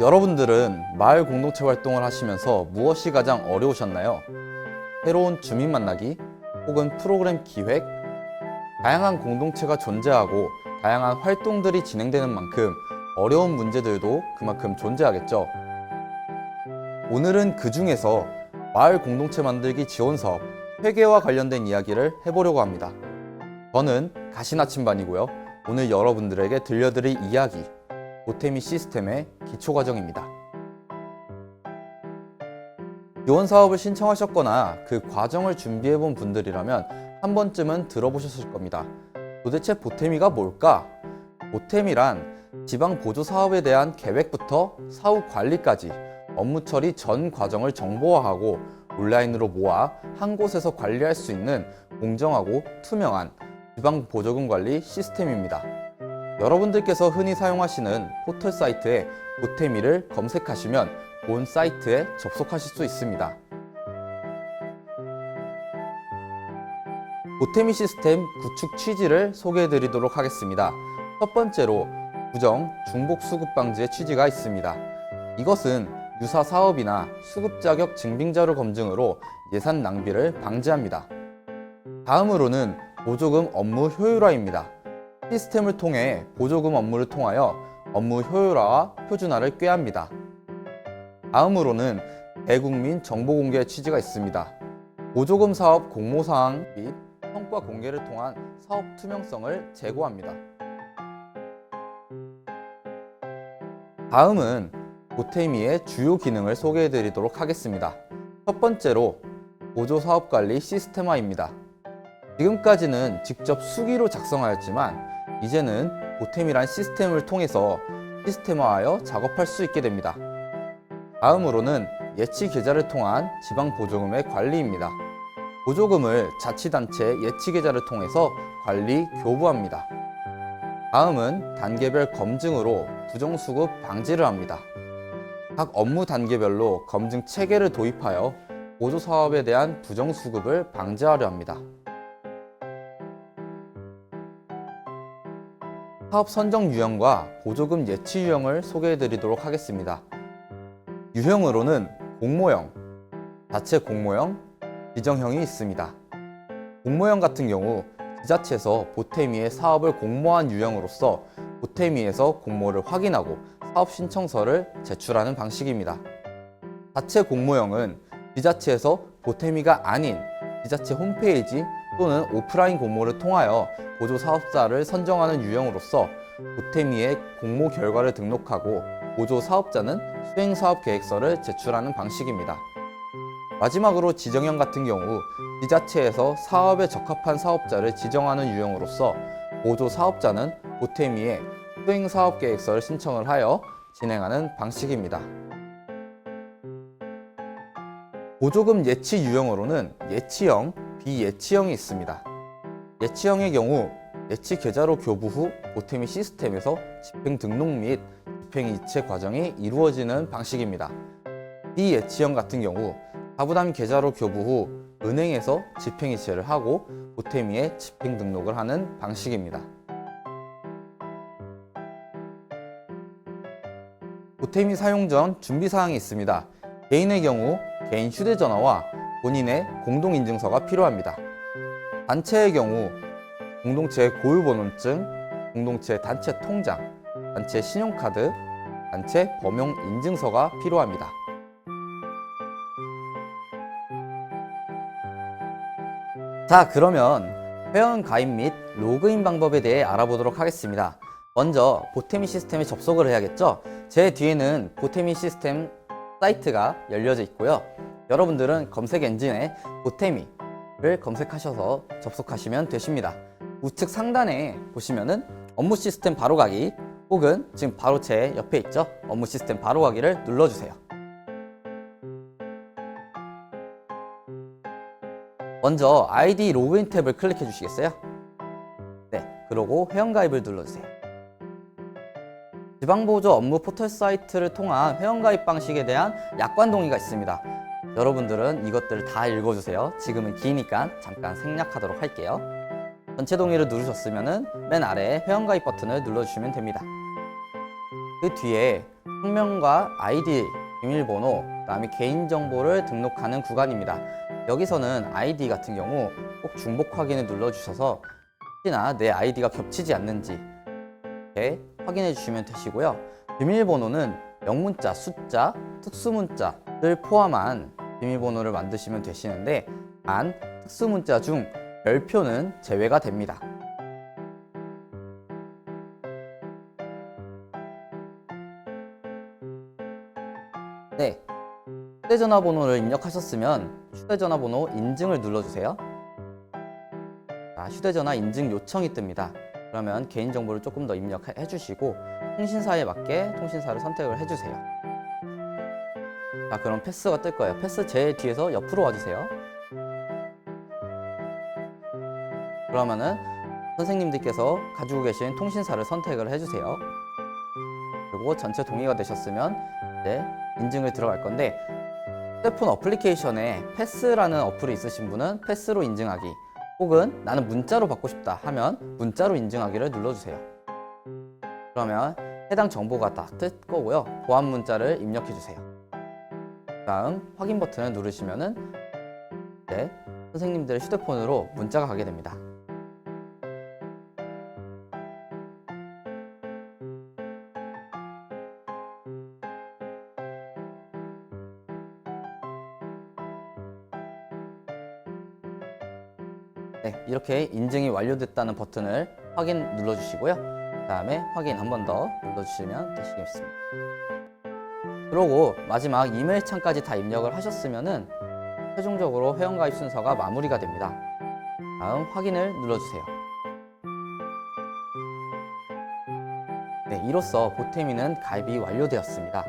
여러분들은 마을 공동체 활동을 하시면서 무엇이 가장 어려우셨나요? 새로운 주민 만나기 혹은 프로그램 기획? 다양한 공동체가 존재하고 다양한 활동들이 진행되는 만큼 어려운 문제들도 그만큼 존재하겠죠. 오늘은 그 중에서 마을 공동체 만들기 지원 사업 회계와 관련된 이야기를 해보려고 합니다. 저는 가시나침반이고요. 오늘 여러분들에게 들려드릴 이야기 보태미 시스템의 기초 과정입니다. 지원 사업을 신청하셨거나 그 과정을 준비해 본 분들이라면 한 번쯤은 들어보셨을 겁니다. 도대체 보태미가 뭘까? 보태미란 지방 보조 사업에 대한 계획부터 사후 관리까지 업무 처리 전 과정을 정보화하고 온라인으로 모아 한 곳에서 관리할 수 있는 공정하고 투명한 지방 보조금 관리 시스템입니다. 여러분들께서 흔히 사용하시는 포털 사이트에 보태미를 검색하시면 본 사이트에 접속하실 수 있습니다. 보태미 시스템 구축 취지를 소개해 드리도록 하겠습니다. 첫 번째로 부정, 중복 수급 방지의 취지가 있습니다. 이것은 유사 사업이나 수급 자격 증빙 자료 검증으로 예산 낭비를 방지합니다. 다음으로는 보조금 업무 효율화입니다. 시스템을 통해 보조금 업무를 통하여 업무 효율화와 표준화를 꾀합니다. 다음으로는 대국민 정보 공개 취지가 있습니다. 보조금 사업 공모 사항 및 성과 공개를 통한 사업 투명성을 제고합니다. 다음은 보태미의 주요 기능을 소개해 드리도록 하겠습니다. 첫 번째로 보조 사업 관리 시스템화입니다. 지금까지는 직접 수기로 작성하였지만 이제는 보템이란 시스템을 통해서 시스템화하여 작업할 수 있게 됩니다. 다음으로는 예치 계좌를 통한 지방 보조금의 관리입니다. 보조금을 자치단체 예치 계좌를 통해서 관리 교부합니다. 다음은 단계별 검증으로 부정수급 방지를 합니다. 각 업무 단계별로 검증 체계를 도입하여 보조 사업에 대한 부정수급을 방지하려 합니다. 사업 선정 유형과 보조금 예치 유형을 소개해 드리도록 하겠습니다. 유형으로는 공모형, 자체 공모형, 지정형이 있습니다. 공모형 같은 경우 지자체에서 보태미의 사업을 공모한 유형으로서 보태미에서 공모를 확인하고 사업 신청서를 제출하는 방식입니다. 자체 공모형은 지자체에서 보태미가 아닌 지자체 홈페이지 또는 오프라인 공모를 통하여 보조 사업자를 선정하는 유형으로서 보태미의 공모 결과를 등록하고 보조 사업자는 수행 사업 계획서를 제출하는 방식입니다. 마지막으로 지정형 같은 경우 지자체에서 사업에 적합한 사업자를 지정하는 유형으로서 보조 사업자는 보태미에 수행 사업 계획서를 신청을 하여 진행하는 방식입니다. 보조금 예치 유형으로는 예치형, 비예치형이 있습니다. 예치형의 경우 예치 계좌로 교부 후 보태미 시스템에서 집행 등록 및 집행 이체 과정이 이루어지는 방식입니다. 비예치형 같은 경우 가부담 계좌로 교부 후 은행에서 집행 이체를 하고 보태미에 집행 등록을 하는 방식입니다. 보태미 사용 전 준비 사항이 있습니다. 개인의 경우 개인 휴대전화와 본인의 공동인증서가 필요합니다. 단체의 경우 공동체 고유번호증, 공동체 단체 통장, 단체 신용카드, 단체 범용 인증서가 필요합니다. 자, 그러면 회원 가입 및 로그인 방법에 대해 알아보도록 하겠습니다. 먼저 보태미 시스템에 접속을 해야겠죠? 제 뒤에는 보태미 시스템 사이트가 열려져 있고요. 여러분들은 검색 엔진에 보태미를 검색하셔서 접속하시면 되십니다. 우측 상단에 보시면은 업무 시스템 바로가기 혹은 지금 바로 제 옆에 있죠? 업무 시스템 바로가기를 눌러주세요. 먼저 아이디 로그인 탭을 클릭해 주시겠어요? 네, 그리고 회원가입을 눌러주세요. 지방보조 업무 포털 사이트를 통한 회원가입 방식에 대한 약관 동의가 있습니다. 여러분들은 이것들을 다 읽어주세요. 지금은 기니까 잠깐 생략하도록 할게요. 전체 동의를 누르셨으면 맨 아래 회원가입 버튼을 눌러주시면 됩니다. 그 뒤에 성명과 아이디, 비밀번호, 그다음에 개인정보를 등록하는 구간입니다. 여기서는 아이디 같은 경우 꼭 중복 확인을 눌러주셔서 혹시나 내 아이디가 겹치지 않는지 이렇게 확인해 주시면 되시고요. 비밀번호는 영문자, 숫자, 특수문자를 포함한 비밀번호를 만드시면 되시는데 단 특수문자 중 별표는 제외가 됩니다. 네. 휴대전화 번호를 입력하셨으면 휴대전화 번호 인증을 눌러주세요. 자, 휴대전화 인증 요청이 뜹니다. 그러면 개인정보를 조금 더 입력해 주시고 통신사에 맞게 통신사를 선택을 해주세요. 자, 그럼 패스가 뜰 거예요. 패스 제 뒤에서 옆으로 와주세요. 그러면은 선생님들께서 가지고 계신 통신사를 선택을 해주세요. 그리고 전체 동의가 되셨으면 이제 인증을 들어갈 건데 휴대폰 어플리케이션에 패스라는 어플이 있으신 분은 패스로 인증하기 혹은 나는 문자로 받고 싶다 하면 문자로 인증하기를 눌러주세요. 그러면 해당 정보가 다 뜰 거고요. 보안 문자를 입력해 주세요. 다음 확인 버튼을 누르시면은 이제 선생님들의 휴대폰으로 문자가 가게 됩니다. 네, 이렇게 인증이 완료됐다는 버튼을 확인 눌러주시고요. 그 다음에 확인 한 번 더 눌러주시면 되시겠습니다. 그러고 마지막 이메일 창까지 다 입력을 하셨으면은 최종적으로 회원가입 순서가 마무리가 됩니다. 다음 확인을 눌러주세요. 네, 이로써 보태미는 가입이 완료되었습니다.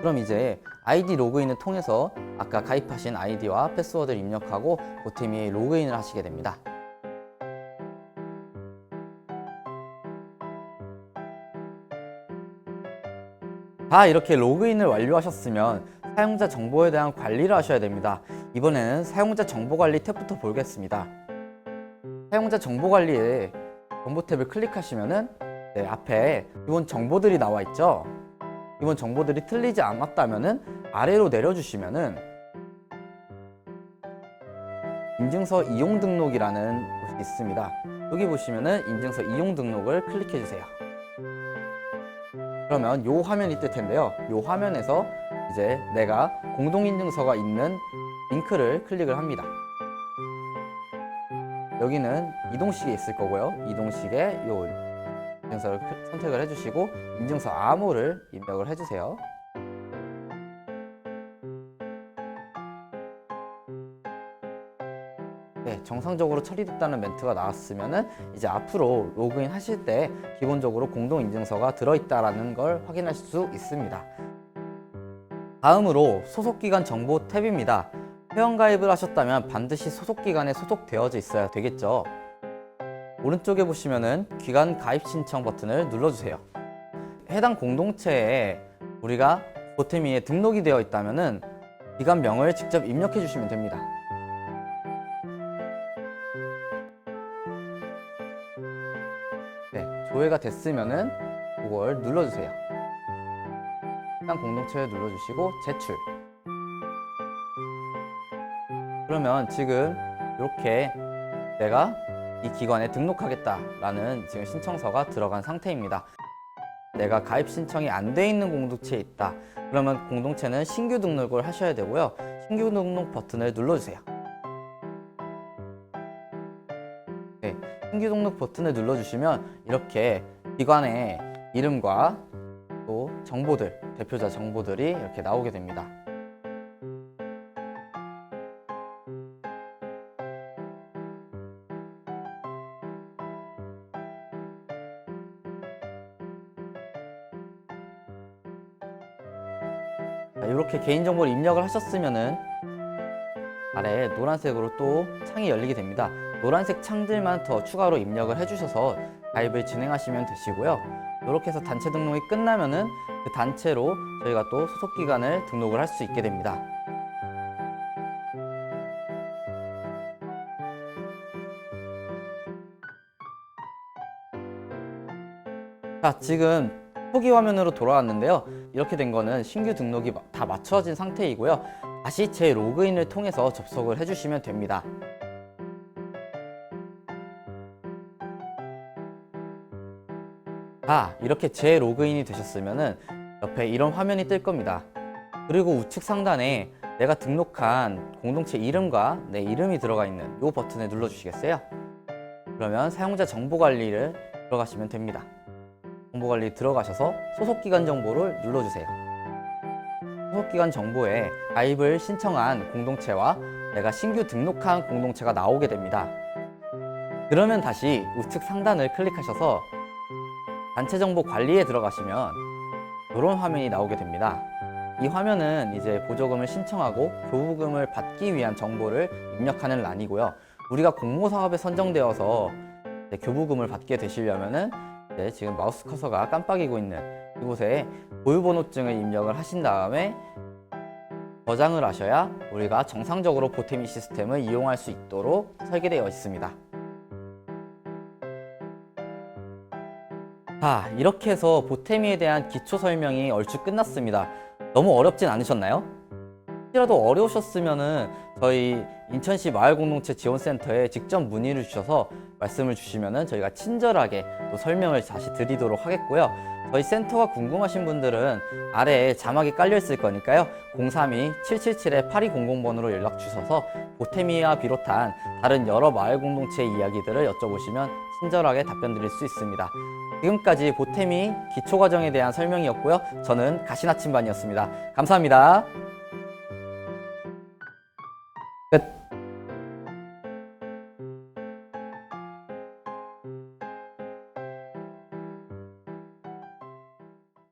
그럼 이제 아이디 로그인을 통해서 아까 가입하신 아이디와 패스워드를 입력하고 보태미에 로그인을 하시게 됩니다. 다 이렇게 로그인을 완료하셨으면 사용자 정보에 대한 관리를 하셔야 됩니다. 이번에는 사용자 정보 관리 탭부터 보겠습니다. 사용자 정보 관리에 정보 탭을 클릭하시면은 네, 앞에 기본 정보들이 나와 있죠. 기본 정보들이 틀리지 않았다면은 아래로 내려주시면은 인증서 이용 등록이라는 곳이 있습니다. 여기 보시면은 인증서 이용 등록을 클릭해 주세요. 그러면 요 화면이 뜰 텐데요. 요 화면에서 이제 내가 공동인증서가 있는 링크를 클릭을 합니다. 여기는 이동식에 있을 거고요. 이동식에 요 인증서를 클- 선택을 해주시고 인증서 암호를 입력을 해주세요. 정상적으로 처리됐다는 멘트가 나왔으면은 이제 앞으로 로그인 하실 때 기본적으로 공동 인증서가 들어있다라는 걸 확인하실 수 있습니다. 다음으로 소속기관 정보 탭입니다. 회원가입을 하셨다면 반드시 소속기관에 소속되어져 있어야 되겠죠. 오른쪽에 보시면은 기관 가입 신청 버튼을 눌러주세요. 해당 공동체에 우리가 보태미에 등록이 되어 있다면은 기관명을 직접 입력해 주시면 됩니다. 조회가 됐으면은 그걸 눌러주세요. 해당 공동체에 눌러주시고 제출. 그러면 지금 이렇게 내가 이 기관에 등록하겠다라는 지금 신청서가 들어간 상태입니다. 내가 가입 신청이 안 돼 있는 공동체에 있다. 그러면 공동체는 신규 등록을 하셔야 되고요. 신규 등록 버튼을 눌러주세요. 신규 등록 버튼을 눌러주시면 이렇게 기관의 이름과 또 정보들, 대표자 정보들이 이렇게 나오게 됩니다. 자, 이렇게 개인정보를 입력을 하셨으면은 아래 노란색으로 또 창이 열리게 됩니다. 노란색 창들만 더 추가로 입력을 해주셔서 가입을 진행하시면 되시고요. 이렇게 해서 단체 등록이 끝나면은 그 단체로 저희가 또 소속 기관을 등록을 할 수 있게 됩니다. 자, 지금 초기 화면으로 돌아왔는데요. 이렇게 된 거는 신규 등록이 마- 다 맞춰진 상태이고요. 다시 제 로그인을 통해서 접속을 해주시면 됩니다. 자, 이렇게 재 로그인이 되셨으면은 옆에 이런 화면이 뜰 겁니다. 그리고 우측 상단에 내가 등록한 공동체 이름과 내 이름이 들어가 있는 이 버튼을 눌러주시겠어요? 그러면 사용자 정보 관리를 들어가시면 됩니다. 정보 관리 들어가셔서 소속 기간 정보를 눌러주세요. 소속 기간 정보에 가입을 신청한 공동체와 내가 신규 등록한 공동체가 나오게 됩니다. 그러면 다시 우측 상단을 클릭하셔서 단체 정보 관리에 들어가시면 이런 화면이 나오게 됩니다. 이 화면은 이제 보조금을 신청하고 교부금을 받기 위한 정보를 입력하는 란이고요. 우리가 공모 사업에 선정되어서 교부금을 받게 되시려면은 지금 마우스 커서가 깜빡이고 있는 이곳에 보유번호증을 입력을 하신 다음에 저장을 하셔야 우리가 정상적으로 보태미 시스템을 이용할 수 있도록 설계되어 있습니다. 자, 이렇게 해서 보태미에 대한 기초 설명이 얼추 끝났습니다. 너무 어렵진 않으셨나요? 혹시라도 어려우셨으면은 저희 인천시 마을공동체 지원센터에 직접 문의를 주셔서 말씀을 주시면은 저희가 친절하게 또 설명을 다시 드리도록 하겠고요. 저희 센터가 궁금하신 분들은 아래에 자막이 깔려 있을 거니까요. 032-777-8200번으로 연락 주셔서 보태미와 비롯한 다른 여러 마을 공동체 이야기들을 여쭤보시면 친절하게 답변 드릴 수 있습니다. 지금까지 보태미 기초 과정에 대한 설명이었고요. 저는 가시나침반이었습니다. 감사합니다.